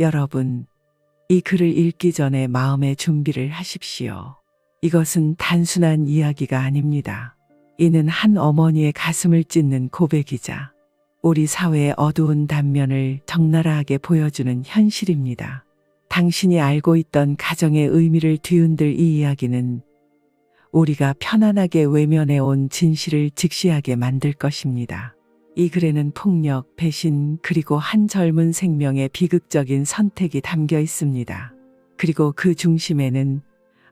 여러분, 이 글을 읽기 전에 마음의 준비를 하십시오. 이것은 단순한 이야기가 아닙니다. 이는 한 어머니의 가슴을 찢는 고백이자 우리 사회의 어두운 단면을 적나라하게 보여주는 현실입니다. 당신이 알고 있던 가정의 의미를 뒤흔들 이 이야기는 우리가 편안하게 외면해 온 진실을 직시하게 만들 것입니다. 이 글에는 폭력, 배신, 그리고 한 젊은 생명의 비극적인 선택이 담겨 있습니다. 그리고 그 중심에는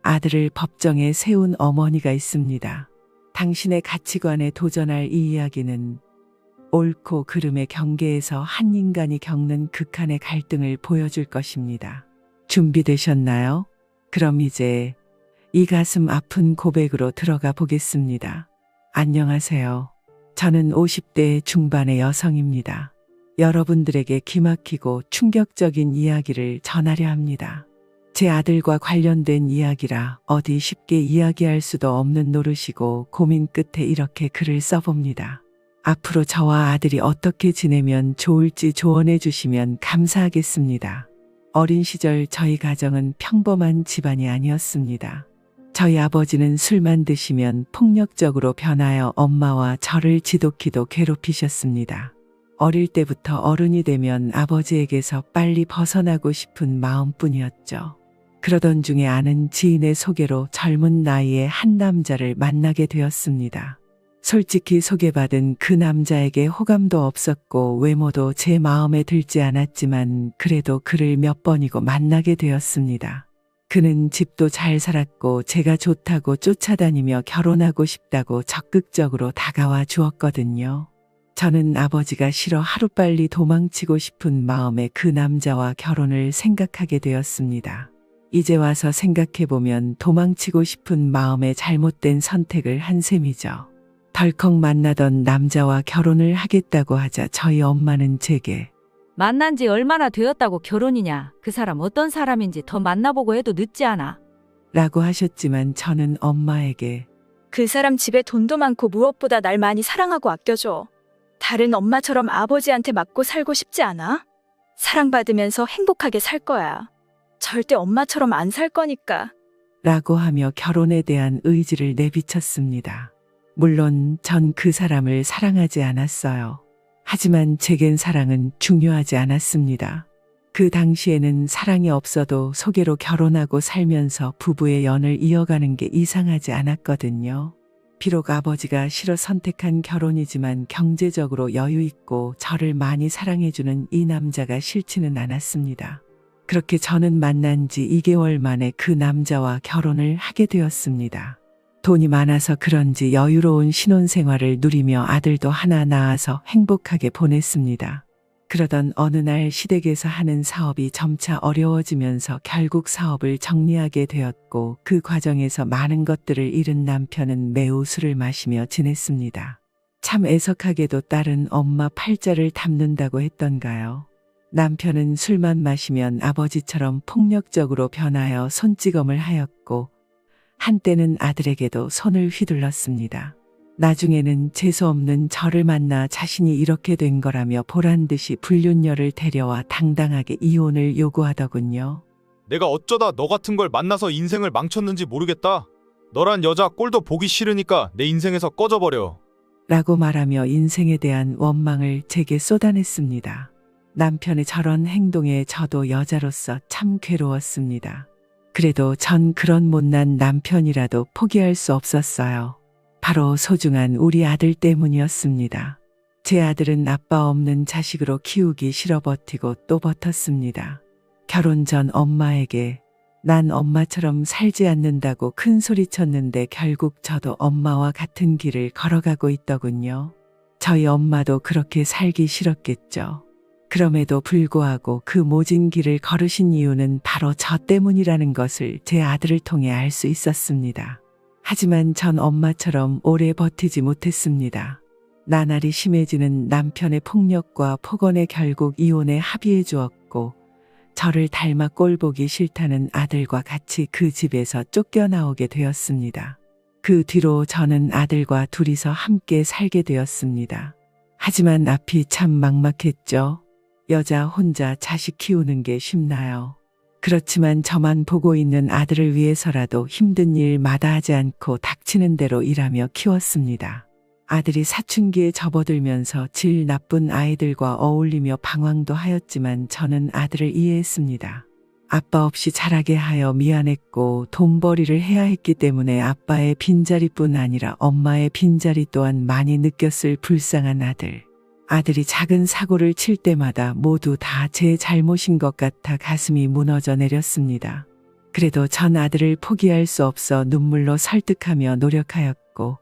아들을 법정에 세운 어머니가 있습니다. 당신의 가치관에 도전할 이 이야기는 옳고 그름의 경계에서 한 인간이 겪는 극한의 갈등을 보여줄 것입니다. 준비되셨나요? 그럼 이제 이 가슴 아픈 고백으로 들어가 보겠습니다. 안녕하세요. 저는 50대 중반의 여성입니다. 여러분들에게 기막히고 충격적인 이야기를 전하려 합니다. 제 아들과 관련된 이야기라 어디 쉽게 이야기할 수도 없는 노릇이고 고민 끝에 이렇게 글을 써봅니다. 앞으로 저와 아들이 어떻게 지내면 좋을지 조언해 주시면 감사하겠습니다. 어린 시절 저희 가정은 평범한 집안이 아니었습니다. 저희 아버지는 술만 드시면 폭력적으로 변하여 엄마와 저를 지독히도 괴롭히셨습니다. 어릴 때부터 어른이 되면 아버지에게서 빨리 벗어나고 싶은 마음뿐이었죠. 그러던 중에 아는 지인의 소개로 젊은 나이에 한 남자를 만나게 되었습니다. 솔직히 소개받은 그 남자에게 호감도 없었고 외모도 제 마음에 들지 않았지만 그래도 그를 몇 번이고 만나게 되었습니다. 그는 집도 잘 살았고 제가 좋다고 쫓아다니며 결혼하고 싶다고 적극적으로 다가와 주었거든요. 저는 아버지가 싫어 하루빨리 도망치고 싶은 마음에 그 남자와 결혼을 생각하게 되었습니다. 이제 와서 생각해보면 도망치고 싶은 마음에 잘못된 선택을 한 셈이죠. 덜컥 만나던 남자와 결혼을 하겠다고 하자 저희 엄마는 제게 만난 지 얼마나 되었다고 결혼이냐. 그 사람 어떤 사람인지 더 만나보고 해도 늦지 않아. 라고 하셨지만 저는 엄마에게 그 사람 집에 돈도 많고 무엇보다 날 많이 사랑하고 아껴줘. 다른 엄마처럼 아버지한테 맞고 살고 싶지 않아? 사랑받으면서 행복하게 살 거야. 절대 엄마처럼 안 살 거니까. 라고 하며 결혼에 대한 의지를 내비쳤습니다. 물론 전 그 사람을 사랑하지 않았어요. 하지만 제겐 사랑은 중요하지 않았습니다. 그 당시에는 사랑이 없어도 소개로 결혼하고 살면서 부부의 연을 이어가는 게 이상하지 않았거든요. 비록 아버지가 싫어 선택한 결혼이지만 경제적으로 여유 있고 저를 많이 사랑해주는 이 남자가 싫지는 않았습니다. 그렇게 저는 만난 지 2개월 만에 그 남자와 결혼을 하게 되었습니다. 돈이 많아서 그런지 여유로운 신혼생활을 누리며 아들도 하나 낳아서 행복하게 보냈습니다. 그러던 어느 날 시댁에서 하는 사업이 점차 어려워지면서 결국 사업을 정리하게 되었고 그 과정에서 많은 것들을 잃은 남편은 매우 술을 마시며 지냈습니다. 참 애석하게도 딸은 엄마 팔자를 담는다고 했던가요? 남편은 술만 마시면 아버지처럼 폭력적으로 변하여 손찌검을 하였고 한때는 아들에게도 손을 휘둘렀습니다. 나중에는 재수없는 저를 만나 자신이 이렇게 된 거라며 보란 듯이 불륜녀를 데려와 당당하게 이혼을 요구하더군요. 내가 어쩌다 너 같은 걸 만나서 인생을 망쳤는지 모르겠다. 너란 여자 꼴도 보기 싫으니까 내 인생에서 꺼져버려. 라고 말하며 인생에 대한 원망을 제게 쏟아냈습니다. 남편의 저런 행동에 저도 여자로서 참 괴로웠습니다. 그래도 전 그런 못난 남편이라도 포기할 수 없었어요. 바로 소중한 우리 아들 때문이었습니다. 제 아들은 아빠 없는 자식으로 키우기 싫어 버티고 또 버텼습니다. 결혼 전 엄마에게 난 엄마처럼 살지 않는다고 큰 소리 쳤는데 결국 저도 엄마와 같은 길을 걸어가고 있더군요. 저희 엄마도 그렇게 살기 싫었겠죠. 그럼에도 불구하고 그 모진 길을 걸으신 이유는 바로 저 때문이라는 것을 제 아들을 통해 알 수 있었습니다. 하지만 전 엄마처럼 오래 버티지 못했습니다. 나날이 심해지는 남편의 폭력과 폭언에 결국 이혼에 합의해 주었고, 저를 닮아 꼴보기 싫다는 아들과 같이 그 집에서 쫓겨나오게 되었습니다. 그 뒤로 저는 아들과 둘이서 함께 살게 되었습니다. 하지만 앞이 참 막막했죠. 여자 혼자 자식 키우는 게 쉽나요? 그렇지만 저만 보고 있는 아들을 위해서라도 힘든 일 마다하지 않고 닥치는 대로 일하며 키웠습니다. 아들이 사춘기에 접어들면서 질 나쁜 아이들과 어울리며 방황도 하였지만 저는 아들을 이해했습니다. 아빠 없이 자라게 하여 미안했고 돈벌이를 해야 했기 때문에 아빠의 빈자리뿐 아니라 엄마의 빈자리 또한 많이 느꼈을 불쌍한 아들. 아들이 작은 사고를 칠 때마다 모두 다 제 잘못인 것 같아 가슴이 무너져 내렸습니다. 그래도 전 아들을 포기할 수 없어 눈물로 설득하며 노력하였고,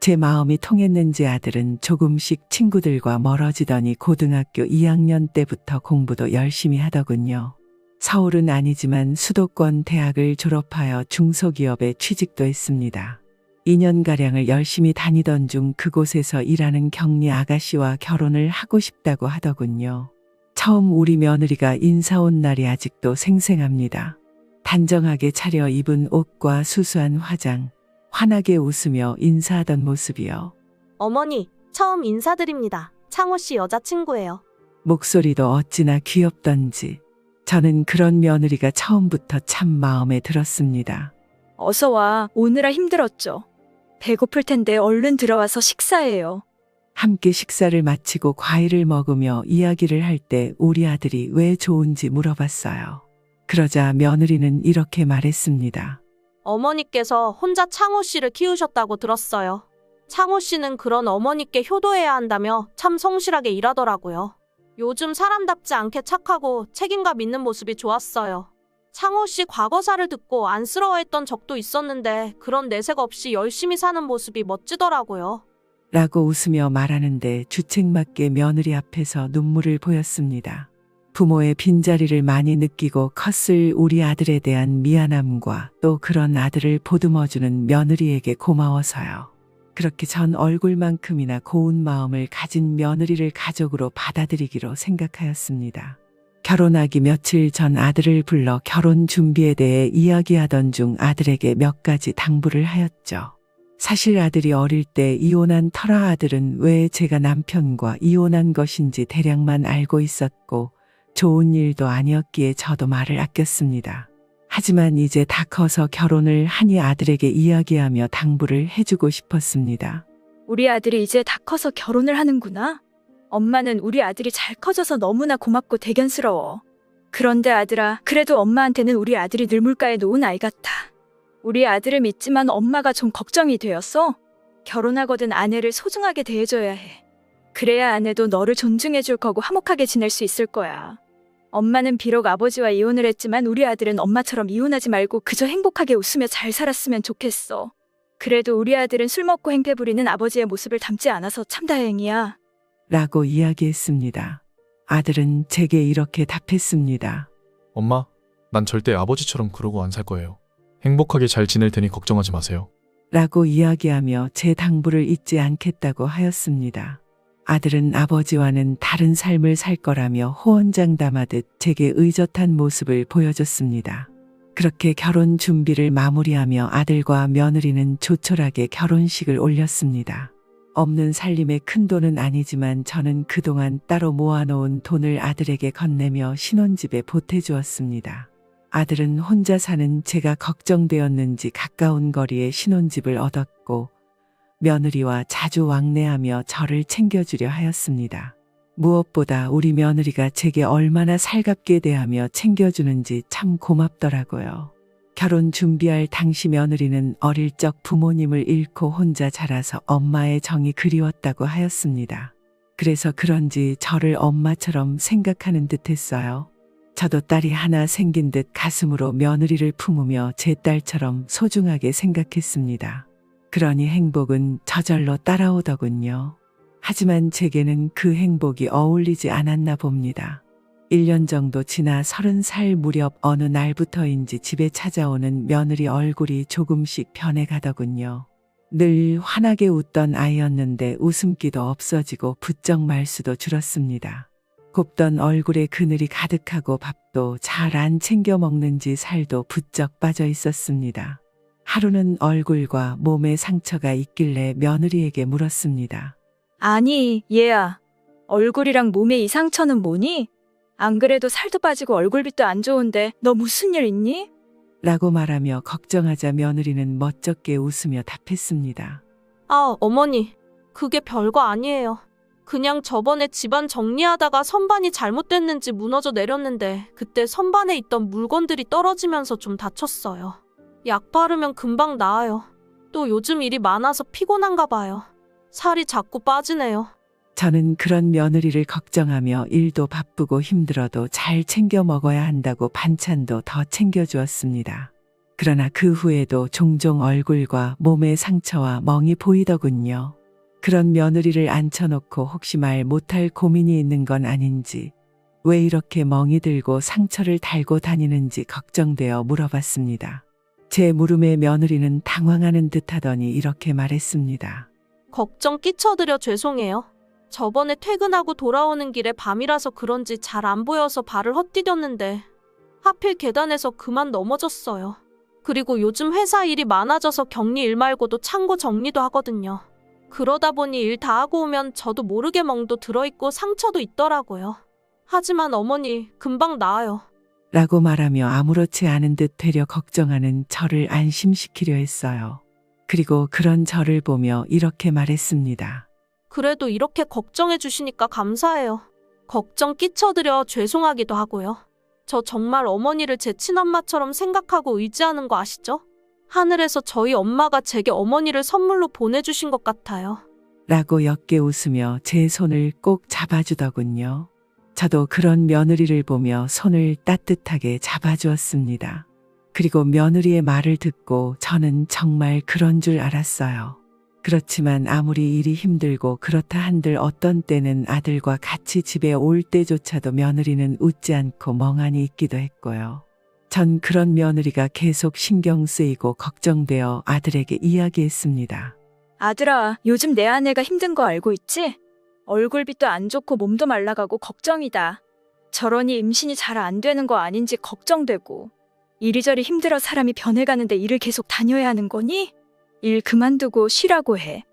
제 마음이 통했는지 아들은 조금씩 친구들과 멀어지더니 고등학교 2학년 때부터 공부도 열심히 하더군요. 서울은 아니지만 수도권 대학을 졸업하여 중소기업에 취직도 했습니다. 2년가량을 열심히 다니던 중 그곳에서 일하는 격리 아가씨와 결혼을 하고 싶다고 하더군요. 처음 우리 며느리가 인사 온 날이 아직도 생생합니다. 단정하게 차려 입은 옷과 수수한 화장, 환하게 웃으며 인사하던 모습이요. 어머니, 처음 인사드립니다. 창호 씨 여자친구예요. 목소리도 어찌나 귀엽던지 저는 그런 며느리가 처음부터 참 마음에 들었습니다. 어서 와. 오느라 힘들었죠. 배고플 텐데 얼른 들어와서 식사해요. 함께 식사를 마치고 과일을 먹으며 이야기를 할 때 우리 아들이 왜 좋은지 물어봤어요. 그러자 며느리는 이렇게 말했습니다. 어머니께서 혼자 창호 씨를 키우셨다고 들었어요. 창호 씨는 그런 어머니께 효도해야 한다며 참 성실하게 일하더라고요. 요즘 사람답지 않게 착하고 책임감 있는 모습이 좋았어요. 창호 씨 과거사를 듣고 안쓰러워했던 적도 있었는데 그런 내색 없이 열심히 사는 모습이 멋지더라고요. 라고 웃으며 말하는데 주책맞게 며느리 앞에서 눈물을 보였습니다. 부모의 빈자리를 많이 느끼고 컸을 우리 아들에 대한 미안함과 또 그런 아들을 보듬어주는 며느리에게 고마워서요. 그렇게 전 얼굴만큼이나 고운 마음을 가진 며느리를 가족으로 받아들이기로 생각하였습니다. 결혼하기 며칠 전 아들을 불러 결혼 준비에 대해 이야기하던 중 아들에게 몇 가지 당부를 하였죠. 사실 아들이 어릴 때 이혼한 터라 아들은 왜 제가 남편과 이혼한 것인지 대략만 알고 있었고 좋은 일도 아니었기에 저도 말을 아꼈습니다. 하지만 이제 다 커서 결혼을 하니 아들에게 이야기하며 당부를 해주고 싶었습니다. 우리 아들이 이제 다 커서 결혼을 하는구나. 엄마는 우리 아들이 잘 커져서 너무나 고맙고 대견스러워. 그런데 아들아, 그래도 엄마한테는 우리 아들이 늘 물가에 놓은 아이 같아. 우리 아들을 믿지만 엄마가 좀 걱정이 되었어. 결혼하거든 아내를 소중하게 대해줘야 해. 그래야 아내도 너를 존중해 줄 거고 화목하게 지낼 수 있을 거야. 엄마는 비록 아버지와 이혼을 했지만 우리 아들은 엄마처럼 이혼하지 말고 그저 행복하게 웃으며 잘 살았으면 좋겠어. 그래도 우리 아들은 술 먹고 행패 부리는 아버지의 모습을 닮지 않아서 참 다행이야. 라고 이야기했습니다. 아들은 제게 이렇게 답했습니다. 엄마, 난 절대 아버지처럼 그러고 안 살 거예요. 행복하게 잘 지낼 테니 걱정하지 마세요. 라고 이야기하며 제 당부를 잊지 않겠다고 하였습니다. 아들은 아버지와는 다른 삶을 살 거라며 호언장담하듯 제게 의젓한 모습을 보여줬습니다. 그렇게 결혼 준비를 마무리하며 아들과 며느리는 조촐하게 결혼식을 올렸습니다. 없는 살림의 큰 돈은 아니지만 저는 그동안 따로 모아놓은 돈을 아들에게 건네며 신혼집에 보태주었습니다. 아들은 혼자 사는 제가 걱정되었는지 가까운 거리에 신혼집을 얻었고 며느리와 자주 왕래하며 저를 챙겨주려 하였습니다. 무엇보다 우리 며느리가 제게 얼마나 살갑게 대하며 챙겨주는지 참 고맙더라고요. 결혼 준비할 당시 며느리는 어릴 적 부모님을 잃고 혼자 자라서 엄마의 정이 그리웠다고 하였습니다. 그래서 그런지 저를 엄마처럼 생각하는 듯 했어요. 저도 딸이 하나 생긴 듯 가슴으로 며느리를 품으며 제 딸처럼 소중하게 생각했습니다. 그러니 행복은 저절로 따라오더군요. 하지만 제게는 그 행복이 어울리지 않았나 봅니다. 1년 정도 지나 서른 살 무렵 어느 날부터인지 집에 찾아오는 며느리 얼굴이 조금씩 변해가더군요. 늘 환하게 웃던 아이였는데 웃음기도 없어지고 부쩍 말수도 줄었습니다. 곱던 얼굴에 그늘이 가득하고 밥도 잘 안 챙겨 먹는지 살도 부쩍 빠져 있었습니다. 하루는 얼굴과 몸에 상처가 있길래 며느리에게 물었습니다. 아니, 얘야. 얼굴이랑 몸의 이 상처는 뭐니? 안 그래도 살도 빠지고 얼굴빛도 안 좋은데 너 무슨 일 있니? 라고 말하며 걱정하자 며느리는 멋쩍게 웃으며 답했습니다. 아, 어머니. 그게 별거 아니에요. 그냥 저번에 집안 정리하다가 선반이 잘못됐는지 무너져 내렸는데 그때 선반에 있던 물건들이 떨어지면서 좀 다쳤어요. 약 바르면 금방 나아요. 또 요즘 일이 많아서 피곤한가 봐요. 살이 자꾸 빠지네요. 저는 그런 며느리를 걱정하며 일도 바쁘고 힘들어도 잘 챙겨 먹어야 한다고 반찬도 더 챙겨주었습니다. 그러나 그 후에도 종종 얼굴과 몸의 상처와 멍이 보이더군요. 그런 며느리를 앉혀놓고 혹시 말 못할 고민이 있는 건 아닌지, 왜 이렇게 멍이 들고 상처를 달고 다니는지 걱정되어 물어봤습니다. 제 물음에 며느리는 당황하는 듯 하더니 이렇게 말했습니다. 걱정 끼쳐드려 죄송해요. 저번에 퇴근하고 돌아오는 길에 밤이라서 그런지 잘 안 보여서 발을 헛디뎠는데 하필 계단에서 그만 넘어졌어요. 그리고 요즘 회사 일이 많아져서 격리 일 말고도 창고 정리도 하거든요. 그러다 보니 일 다 하고 오면 저도 모르게 멍도 들어있고 상처도 있더라고요. 하지만 어머니, 금방 나아요. 라고 말하며 아무렇지 않은 듯 되려 걱정하는 저를 안심시키려 했어요. 그리고 그런 저를 보며 이렇게 말했습니다. 그래도 이렇게 걱정해 주시니까 감사해요. 걱정 끼쳐드려 죄송하기도 하고요. 저 정말 어머니를 제 친엄마처럼 생각하고 의지하는 거 아시죠? 하늘에서 저희 엄마가 제게 어머니를 선물로 보내주신 것 같아요. 라고 옅게 웃으며 제 손을 꼭 잡아주더군요. 저도 그런 며느리를 보며 손을 따뜻하게 잡아주었습니다. 그리고 며느리의 말을 듣고 저는 정말 그런 줄 알았어요. 그렇지만 아무리 일이 힘들고 그렇다 한들 어떤 때는 아들과 같이 집에 올 때조차도 며느리는 웃지 않고 멍하니 있기도 했고요. 전 그런 며느리가 계속 신경 쓰이고 걱정되어 아들에게 이야기했습니다. 아들아, 요즘 내 아내가 힘든 거 알고 있지? 얼굴빛도 안 좋고 몸도 말라가고 걱정이다. 저러니 임신이 잘 안 되는 거 아닌지 걱정되고. 이리저리 힘들어 사람이 변해가는데 일을 계속 다녀야 하는 거니? 일 그만두고 쉬라고 해.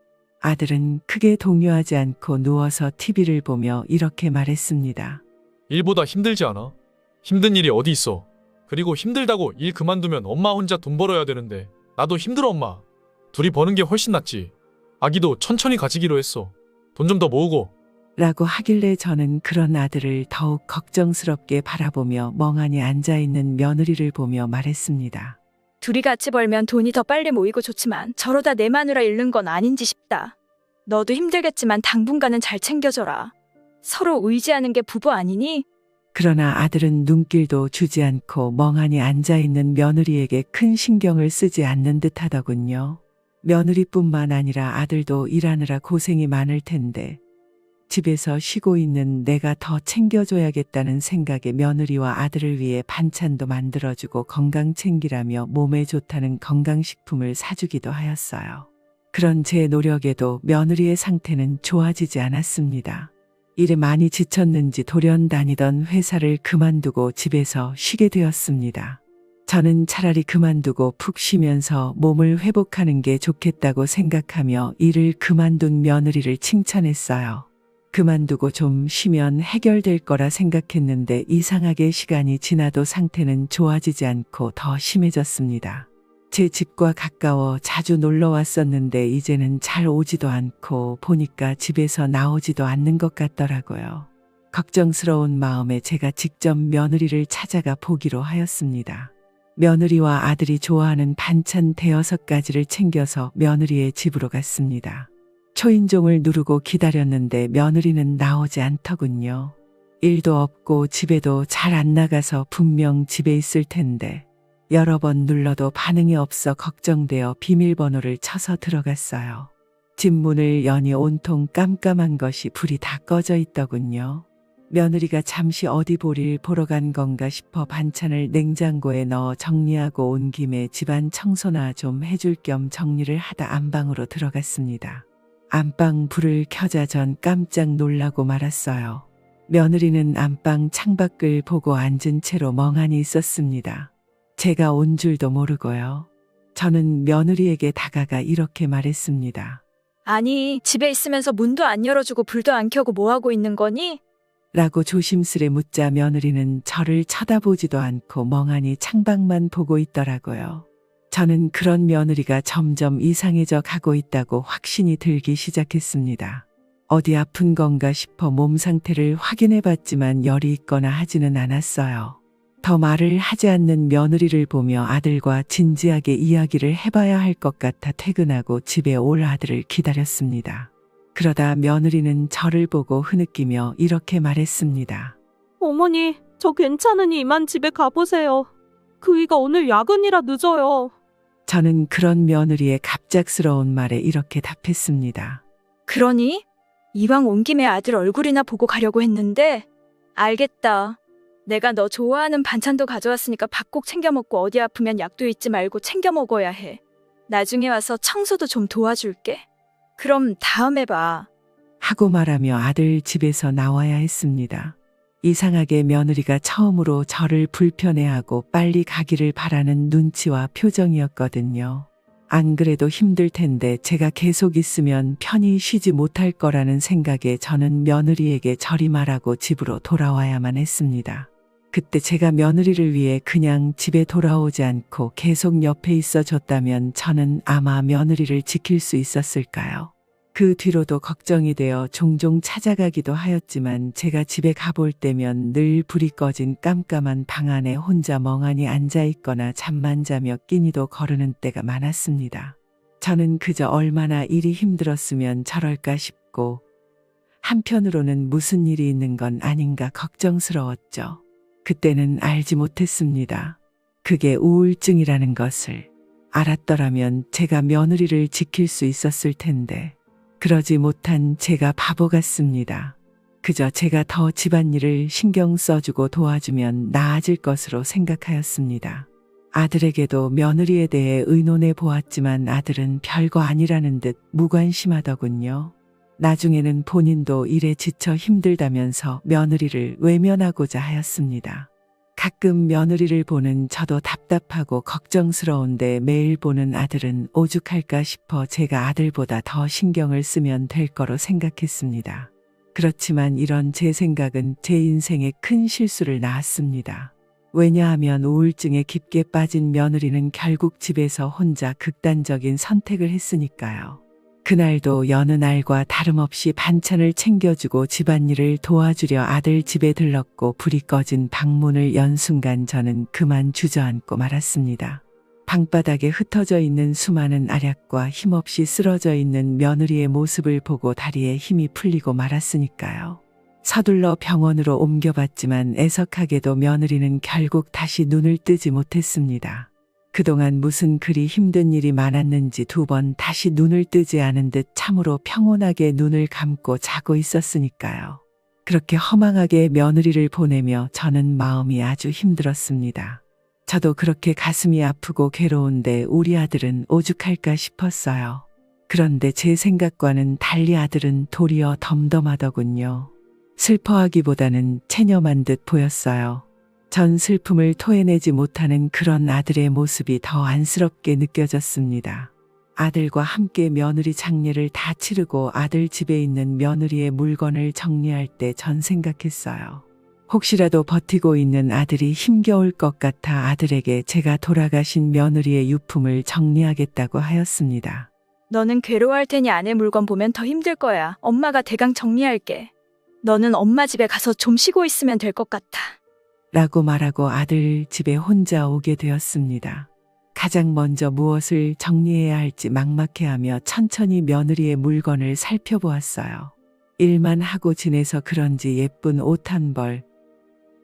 아들은 크게 동요하지 않고 누워서 TV를 보며 이렇게 말했습니다. 일보다 힘들지 않아? 힘든 일이 어디 있어? 그리고 힘들다고 일 그만두면 엄마 혼자 돈 벌어야 되는데 나도 힘들어 엄마. 둘이 버는 게 훨씬 낫지. 아기도 천천히 가지기로 했어. 돈 좀 더 모으고. 라고 하길래 저는 그런 아들을 더욱 걱정스럽게 바라보며 멍하니 앉아있는 며느리를 보며 말했습니다. 둘이 같이 벌면 돈이 더 빨리 모이고 좋지만 저러다 내 마누라 잃는 건 아닌지 싶다. 너도 힘들겠지만 당분간은 잘 챙겨줘라. 서로 의지하는 게 부부 아니니? 그러나 아들은 눈길도 주지 않고 멍하니 앉아있는 며느리에게 큰 신경을 쓰지 않는 듯 하더군요. 며느리뿐만 아니라 아들도 일하느라 고생이 많을 텐데 집에서 쉬고 있는 내가 더 챙겨줘야겠다는 생각에 며느리와 아들을 위해 반찬도 만들어주고 건강 챙기라며 몸에 좋다는 건강식품을 사주기도 하였어요. 그런 제 노력에도 며느리의 상태는 좋아지지 않았습니다. 일에 많이 지쳤는지 돌연 다니던 회사를 그만두고 집에서 쉬게 되었습니다. 저는 차라리 그만두고 푹 쉬면서 몸을 회복하는 게 좋겠다고 생각하며 일을 그만둔 며느리를 칭찬했어요. 그만두고 좀 쉬면 해결될 거라 생각했는데 이상하게 시간이 지나도 상태는 좋아지지 않고 더 심해졌습니다. 제 집과 가까워 자주 놀러 왔었는데 이제는 잘 오지도 않고 보니까 집에서 나오지도 않는 것 같더라고요. 걱정스러운 마음에 제가 직접 며느리를 찾아가 보기로 하였습니다. 며느리와 아들이 좋아하는 반찬 대여섯 가지를 챙겨서 며느리의 집으로 갔습니다. 초인종을 누르고 기다렸는데 며느리는 나오지 않더군요. 일도 없고 집에도 잘 안 나가서 분명 집에 있을 텐데 여러 번 눌러도 반응이 없어 걱정되어 비밀번호를 쳐서 들어갔어요. 집 문을 여니 온통 깜깜한 것이 불이 다 꺼져 있더군요. 며느리가 잠시 어디 볼일 보러 간 건가 싶어 반찬을 냉장고에 넣어 정리하고 온 김에 집안 청소나 좀 해줄 겸 정리를 하다 안방으로 들어갔습니다. 안방 불을 켜자 전 깜짝 놀라고 말았어요. 며느리는 안방 창밖을 보고 앉은 채로 멍하니 있었습니다. 제가 온 줄도 모르고요. 저는 며느리에게 다가가 이렇게 말했습니다. 아니, 집에 있으면서 문도 안 열어주고 불도 안 켜고 뭐 하고 있는 거니? 라고 조심스레 묻자 며느리는 저를 쳐다보지도 않고 멍하니 창밖만 보고 있더라고요. 저는 그런 며느리가 점점 이상해져 가고 있다고 확신이 들기 시작했습니다. 어디 아픈 건가 싶어 몸 상태를 확인해 봤지만 열이 있거나 하지는 않았어요. 더 말을 하지 않는 며느리를 보며 아들과 진지하게 이야기를 해봐야 할 것 같아 퇴근하고 집에 올 아들을 기다렸습니다. 그러다 며느리는 저를 보고 흐느끼며 이렇게 말했습니다. 어머니, 저 괜찮으니 이만 집에 가보세요. 그이가 오늘 야근이라 늦어요. 저는 그런 며느리의 갑작스러운 말에 이렇게 답했습니다. 그러니? 이왕 온 김에 아들 얼굴이나 보고 가려고 했는데, 알겠다. 내가 너 좋아하는 반찬도 가져왔으니까 밥 꼭 챙겨 먹고 어디 아프면 약도 잊지 말고 챙겨 먹어야 해. 나중에 와서 청소도 좀 도와줄게. 그럼 다음에 봐. 하고 말하며 아들 집에서 나와야 했습니다. 이상하게 며느리가 처음으로 저를 불편해하고 빨리 가기를 바라는 눈치와 표정이었거든요. 안 그래도 힘들 텐데 제가 계속 있으면 편히 쉬지 못할 거라는 생각에 저는 며느리에게 저리 말하고 집으로 돌아와야만 했습니다. 그때 제가 며느리를 위해 그냥 집에 돌아오지 않고 계속 옆에 있어 줬다면 저는 아마 며느리를 지킬 수 있었을까요? 그 뒤로도 걱정이 되어 종종 찾아가기도 하였지만 제가 집에 가볼 때면 늘 불이 꺼진 깜깜한 방 안에 혼자 멍하니 앉아 있거나 잠만 자며 끼니도 거르는 때가 많았습니다. 저는 그저 얼마나 일이 힘들었으면 저럴까 싶고 한편으로는 무슨 일이 있는 건 아닌가 걱정스러웠죠. 그때는 알지 못했습니다. 그게 우울증이라는 것을 알았더라면 제가 며느리를 지킬 수 있었을 텐데 그러지 못한 제가 바보 같습니다. 그저 제가 더 집안일을 신경 써주고 도와주면 나아질 것으로 생각하였습니다. 아들에게도 며느리에 대해 의논해 보았지만 아들은 별거 아니라는 듯 무관심하더군요. 나중에는 본인도 일에 지쳐 힘들다면서 며느리를 외면하고자 하였습니다. 가끔 며느리를 보는 저도 답답하고 걱정스러운데 매일 보는 아들은 오죽할까 싶어 제가 아들보다 더 신경을 쓰면 될 거로 생각했습니다. 그렇지만 이런 제 생각은 제 인생에 큰 실수를 낳았습니다. 왜냐하면 우울증에 깊게 빠진 며느리는 결국 집에서 혼자 극단적인 선택을 했으니까요. 그날도 여느 날과 다름없이 반찬을 챙겨주고 집안일을 도와주려 아들 집에 들렀고 불이 꺼진 방문을 연 순간 저는 그만 주저앉고 말았습니다. 방바닥에 흩어져 있는 수많은 알약과 힘없이 쓰러져 있는 며느리의 모습을 보고 다리에 힘이 풀리고 말았으니까요. 서둘러 병원으로 옮겨봤지만 애석하게도 며느리는 결국 다시 눈을 뜨지 못했습니다. 그동안 무슨 그리 힘든 일이 많았는지 두 번 다시 눈을 뜨지 않은 듯 참으로 평온하게 눈을 감고 자고 있었으니까요. 그렇게 허망하게 며느리를 보내며 저는 마음이 아주 힘들었습니다. 저도 그렇게 가슴이 아프고 괴로운데 우리 아들은 오죽할까 싶었어요. 그런데 제 생각과는 달리 아들은 도리어 덤덤하더군요. 슬퍼하기보다는 체념한 듯 보였어요. 전 슬픔을 토해내지 못하는 그런 아들의 모습이 더 안쓰럽게 느껴졌습니다. 아들과 함께 며느리 장례를 다 치르고 아들 집에 있는 며느리의 물건을 정리할 때 전 생각했어요. 혹시라도 버티고 있는 아들이 힘겨울 것 같아 아들에게 제가 돌아가신 며느리의 유품을 정리하겠다고 하였습니다. 너는 괴로워할 테니 아내 물건 보면 더 힘들 거야. 엄마가 대강 정리할게. 너는 엄마 집에 가서 좀 쉬고 있으면 될 것 같아. 라고 말하고 아들 집에 혼자 오게 되었습니다. 가장 먼저 무엇을 정리해야 할지 막막해하며 천천히 며느리의 물건을 살펴보았어요. 일만 하고 지내서 그런지 예쁜 옷 한 벌,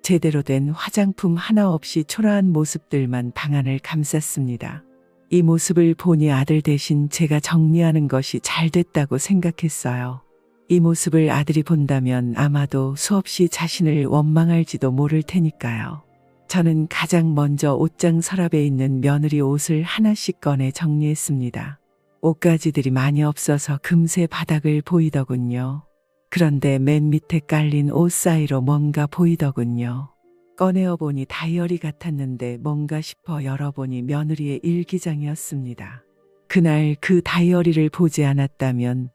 제대로 된 화장품 하나 없이 초라한 모습들만 방안을 감쌌습니다. 이 모습을 보니 아들 대신 제가 정리하는 것이 잘 됐다고 생각했어요. 이 모습을 아들이 본다면 아마도 수없이 자신을 원망할지도 모를 테니까요. 저는 가장 먼저 옷장 서랍에 있는 며느리 옷을 하나씩 꺼내 정리했습니다. 옷가지들이 많이 없어서 금세 바닥을 보이더군요. 그런데 맨 밑에 깔린 옷 사이로 뭔가 보이더군요. 꺼내어 보니 다이어리 같았는데 뭔가 싶어 열어보니 며느리의 일기장이었습니다. 그날 그 다이어리를 보지 않았다면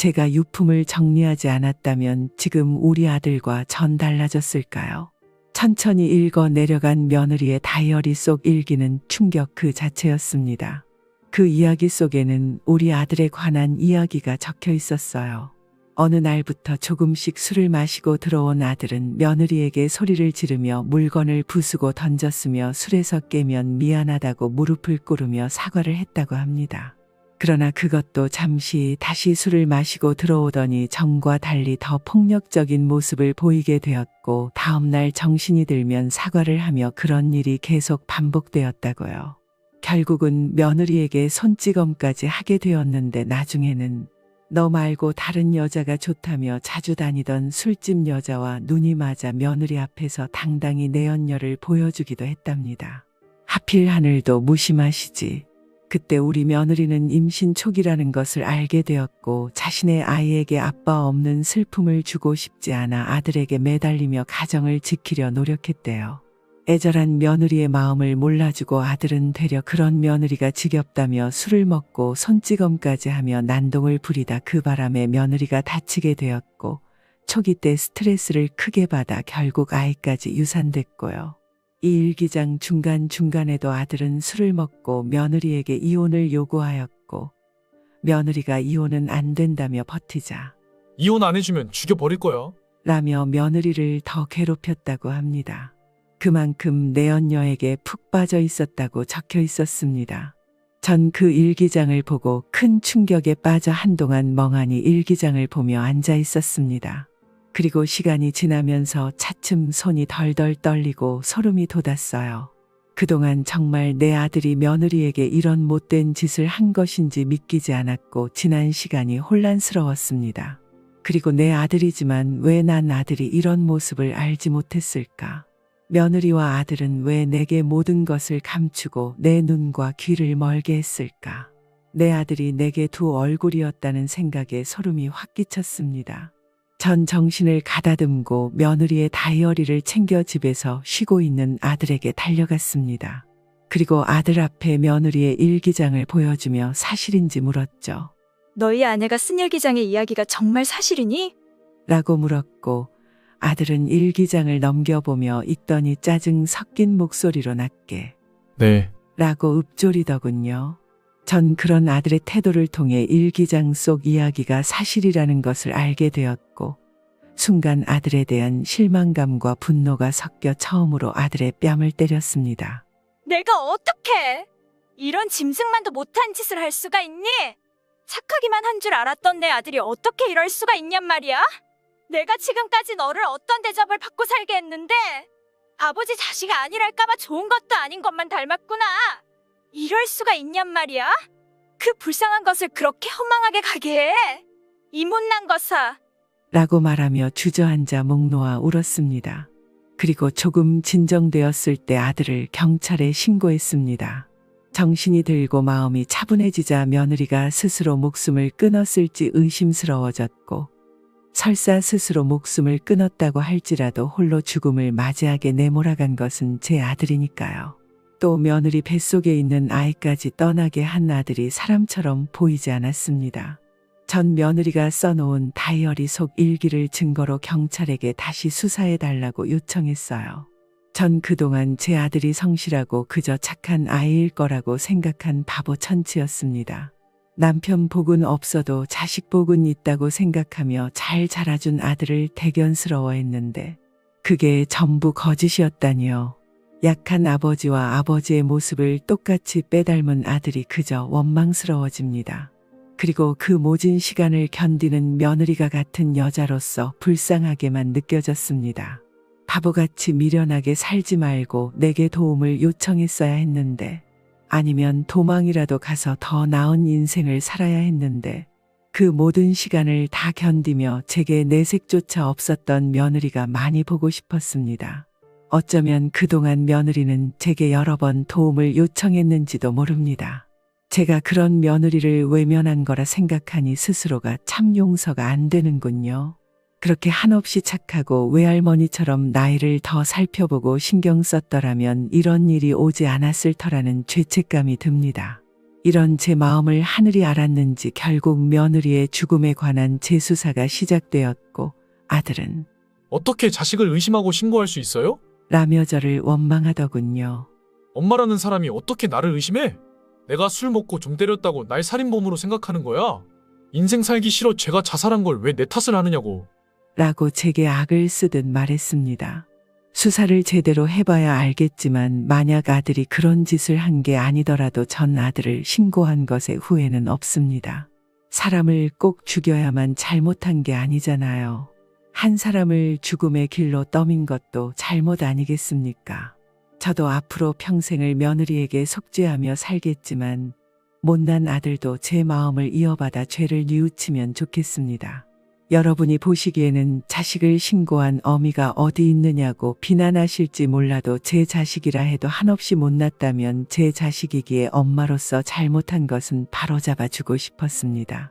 제가 유품을 정리하지 않았다면 지금 우리 아들과 전 달라졌을까요? 천천히 읽어 내려간 며느리의 다이어리 속 일기는 충격 그 자체였습니다. 그 이야기 속에는 우리 아들에 관한 이야기가 적혀 있었어요. 어느 날부터 조금씩 술을 마시고 들어온 아들은 며느리에게 소리를 지르며 물건을 부수고 던졌으며 술에서 깨면 미안하다고 무릎을 꿇으며 사과를 했다고 합니다. 그러나 그것도 잠시 다시 술을 마시고 들어오더니 전과 달리 더 폭력적인 모습을 보이게 되었고 다음날 정신이 들면 사과를 하며 그런 일이 계속 반복되었다고요. 결국은 며느리에게 손찌검까지 하게 되었는데 나중에는 너 말고 다른 여자가 좋다며 자주 다니던 술집 여자와 눈이 맞아 며느리 앞에서 당당히 내연녀를 보여주기도 했답니다. 하필 하늘도 무심하시지. 그때 우리 며느리는 임신 초기라는 것을 알게 되었고 자신의 아이에게 아빠 없는 슬픔을 주고 싶지 않아 아들에게 매달리며 가정을 지키려 노력했대요. 애절한 며느리의 마음을 몰라주고 아들은 되려 그런 며느리가 지겹다며 술을 먹고 손찌검까지 하며 난동을 부리다 그 바람에 며느리가 다치게 되었고 초기 때 스트레스를 크게 받아 결국 아이까지 유산됐고요. 이 일기장 중간중간에도 아들은 술을 먹고 며느리에게 이혼을 요구하였고 며느리가 이혼은 안 된다며 버티자 이혼 안 해주면 죽여버릴 거야. 라며 며느리를 더 괴롭혔다고 합니다. 그만큼 내연녀에게 푹 빠져 있었다고 적혀 있었습니다. 전 그 일기장을 보고 큰 충격에 빠져 한동안 멍하니 일기장을 보며 앉아 있었습니다. 그리고 시간이 지나면서 차츰 손이 덜덜 떨리고 소름이 돋았어요. 그동안 정말 내 아들이 며느리에게 이런 못된 짓을 한 것인지 믿기지 않았고 지난 시간이 혼란스러웠습니다. 그리고 내 아들이지만 왜 난 아들이 이런 모습을 알지 못했을까? 며느리와 아들은 왜 내게 모든 것을 감추고 내 눈과 귀를 멀게 했을까? 내 아들이 내게 두 얼굴이었다는 생각에 소름이 확 끼쳤습니다. 전 정신을 가다듬고 며느리의 다이어리를 챙겨 집에서 쉬고 있는 아들에게 달려갔습니다. 그리고 아들 앞에 며느리의 일기장을 보여주며 사실인지 물었죠. 너희 아내가 쓴 일기장의 이야기가 정말 사실이니? 라고 물었고 아들은 일기장을 넘겨보며 읽더니 짜증 섞인 목소리로 낮게 네. 라고 읊조리더군요. 전 그런 아들의 태도를 통해 일기장 속 이야기가 사실이라는 것을 알게 되었고, 순간 아들에 대한 실망감과 분노가 섞여 처음으로 아들의 뺨을 때렸습니다. 내가 어떻게 이런 짐승만도 못한 짓을 할 수가 있니? 착하기만 한 줄 알았던 내 아들이 어떻게 이럴 수가 있냔 말이야? 내가 지금까지 너를 어떤 대접을 받고 살게 했는데 아버지 자식 아니랄까봐 좋은 것도 아닌 것만 닮았구나. 이럴 수가 있냔 말이야? 그 불쌍한 것을 그렇게 허망하게 가게 해. 이 못난 것아. 라고 말하며 주저앉아 목 놓아 울었습니다. 그리고 조금 진정되었을 때 아들을 경찰에 신고했습니다. 정신이 들고 마음이 차분해지자 며느리가 스스로 목숨을 끊었을지 의심스러워졌고, 설사 스스로 목숨을 끊었다고 할지라도 홀로 죽음을 맞이하게 내몰아간 것은 제 아들이니까요. 또 며느리 뱃속에 있는 아이까지 떠나게 한 아들이 사람처럼 보이지 않았습니다. 전 며느리가 써놓은 다이어리 속 일기를 증거로 경찰에게 다시 수사해 달라고 요청했어요. 전 그동안 제 아들이 성실하고 그저 착한 아이일 거라고 생각한 바보 천치였습니다. 남편 복은 없어도 자식 복은 있다고 생각하며 잘 자라준 아들을 대견스러워했는데 그게 전부 거짓이었다니요. 약한 아버지와 아버지의 모습을 똑같이 빼닮은 아들이 그저 원망스러워집니다. 그리고 그 모진 시간을 견디는 며느리가 같은 여자로서 불쌍하게만 느껴졌습니다. 바보같이 미련하게 살지 말고 내게 도움을 요청했어야 했는데, 아니면 도망이라도 가서 더 나은 인생을 살아야 했는데, 그 모든 시간을 다 견디며 제게 내색조차 없었던 며느리가 많이 보고 싶었습니다. 어쩌면 그동안 며느리는 제게 여러 번 도움을 요청했는지도 모릅니다. 제가 그런 며느리를 외면한 거라 생각하니 스스로가 참 용서가 안 되는군요. 그렇게 한없이 착하고 외할머니처럼 나이를 더 살펴보고 신경 썼더라면 이런 일이 오지 않았을 터라는 죄책감이 듭니다. 이런 제 마음을 하늘이 알았는지 결국 며느리의 죽음에 관한 재수사가 시작되었고 아들은 어떻게 자식을 의심하고 신고할 수 있어요? 라며 저를 원망하더군요. 엄마라는 사람이 어떻게 나를 의심해? 내가 술 먹고 좀 때렸다고 날 살인범으로 생각하는 거야? 인생 살기 싫어 제가 자살한 걸 왜 내 탓을 하느냐고. 라고 제게 악을 쓰듯 말했습니다. 수사를 제대로 해봐야 알겠지만 만약 아들이 그런 짓을 한 게 아니더라도 전 아들을 신고한 것에 후회는 없습니다. 사람을 꼭 죽여야만 잘못한 게 아니잖아요. 한 사람을 죽음의 길로 떠민 것도 잘못 아니겠습니까? 저도 앞으로 평생을 며느리에게 속죄하며 살겠지만 못난 아들도 제 마음을 이어받아 죄를 뉘우치면 좋겠습니다. 여러분이 보시기에는 자식을 신고한 어미가 어디 있느냐고 비난하실지 몰라도 제 자식이라 해도 한없이 못났다면 제 자식이기에 엄마로서 잘못한 것은 바로잡아 주고 싶었습니다.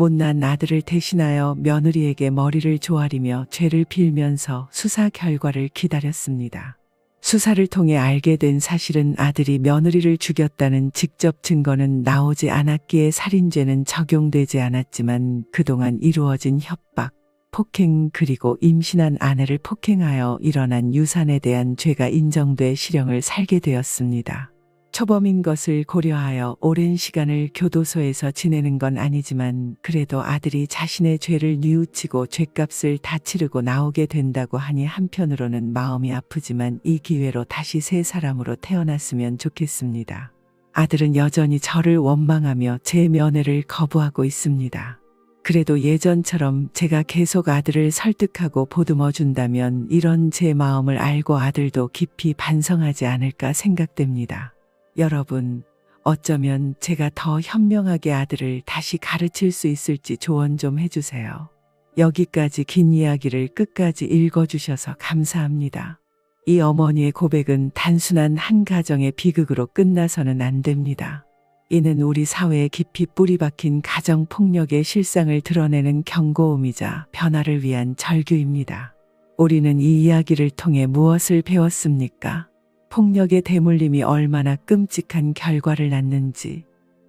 못난 아들을 대신하여 며느리에게 머리를 조아리며 죄를 빌면서 수사 결과를 기다렸습니다. 수사를 통해 알게 된 사실은 아들이 며느리를 죽였다는 직접 증거는 나오지 않았기에 살인죄는 적용되지 않았지만 그동안 이루어진 협박, 폭행 그리고 임신한 아내를 폭행하여 일어난 유산에 대한 죄가 인정돼 실형을 살게 되었습니다. 초범인 것을 고려하여 오랜 시간을 교도소에서 지내는 건 아니지만 그래도 아들이 자신의 죄를 뉘우치고 죄값을 다 치르고 나오게 된다고 하니 한편으로는 마음이 아프지만 이 기회로 다시 새 사람으로 태어났으면 좋겠습니다. 아들은 여전히 저를 원망하며 제 면회를 거부하고 있습니다. 그래도 예전처럼 제가 계속 아들을 설득하고 보듬어 준다면 이런 제 마음을 알고 아들도 깊이 반성하지 않을까 생각됩니다. 여러분, 어쩌면 제가 더 현명하게 아들을 다시 가르칠 수 있을지 조언 좀 해주세요. 여기까지 긴 이야기를 끝까지 읽어주셔서 감사합니다. 이 어머니의 고백은 단순한 한 가정의 비극으로 끝나서는 안 됩니다. 이는 우리 사회에 깊이 뿌리 박힌 가정 폭력의 실상을 드러내는 경고음이자 변화를 위한 절규입니다. 우리는 이 이야기를 통해 무엇을 배웠습니까? 폭력의 대물림이 얼마나 끔찍한 결과를 낳는지,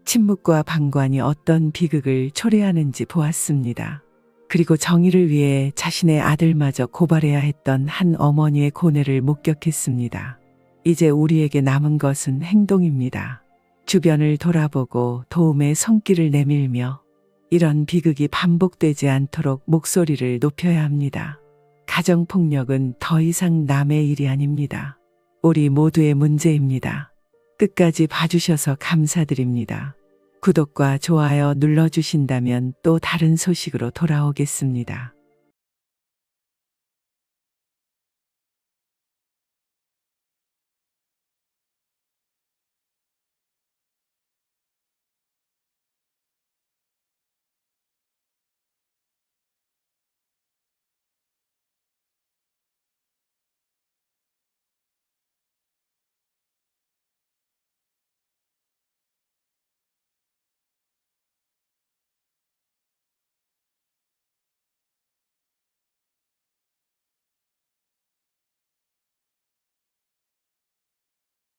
침묵과 방관이 어떤 비극을 초래하는지 보았습니다. 그리고 정의를 위해 자신의 아들마저 고발해야 했던 한 어머니의 고뇌를 목격했습니다. 이제 우리에게 남은 것은 행동입니다. 주변을 돌아보고 도움의 손길을 내밀며 이런 비극이 반복되지 않도록 목소리를 높여야 합니다. 가정폭력은 더 이상 남의 일이 아닙니다. 우리 모두의 문제입니다. 끝까지 봐주셔서 감사드립니다. 구독과 좋아요 눌러주신다면 또 다른 소식으로 돌아오겠습니다.